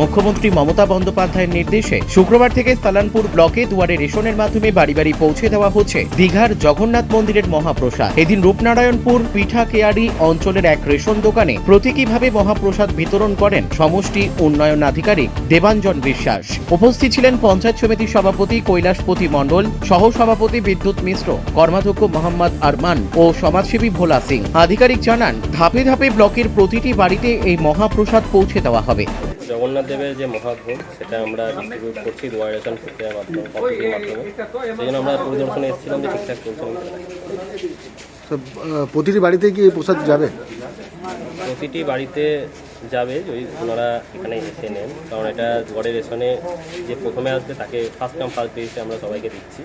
মুখ্যমন্ত্রী মমতা বন্দ্যোপাধ্যায়ের নির্দেশে শুক্রবার থেকে সালানপুর ব্লকে দুয়ারে রেশনের মাধ্যমে বাড়ি বাড়ি পৌঁছে দেওয়া হচ্ছে দীঘার জগন্নাথ মন্দিরের মহাপ্রসাদ। এদিন রূপনারায়ণপুর পিঠা কেয়ারি অঞ্চলের এক রেশন দোকানে প্রতীকীভাবে মহাপ্রসাদ বিতরণ করেন সমষ্টি উন্নয়ন আধিকারিক দেবাঞ্জন বিশ্বাস। উপস্থিত ছিলেন পঞ্চায়েত সমিতির সভাপতি কৈলাসপতি মণ্ডল সহ সভাপতি বিদ্যুৎ মিশ্র, কর্মাধ্যক্ষ মোহাম্মদ আরমান ও সমাজসেবী ভোলা সিং। আধিকারিক জানান, ধাপে ধাপে ব্লকের প্রতিটি বাড়িতে এই মহাপ্রসাদ পৌঁছে দেওয়া হবে। জগন্নাথ দেবের যে মহাভোগ সেটা আমরা ডিস্ট্রিবিউট করছি দোয়ার রেশন প্রক্রিয়ার মাধ্যমে কম্পিউটারের মাধ্যমে। সেই জন্য আমরা পরিদর্শনে এসেছিলাম যে ঠিকঠাক। তো প্রতিটি বাড়িতে কি প্রসাদ যাবে? প্রতিটি বাড়িতে যাবে যদি ওনারা এখানে এসে নেন কারণ এটা দোয়ারের রেশনে যে প্রথমে আসবে তাকে ফার্স্ট কাম ফার্স্ট বেসে আমরা সবাইকে দিচ্ছি।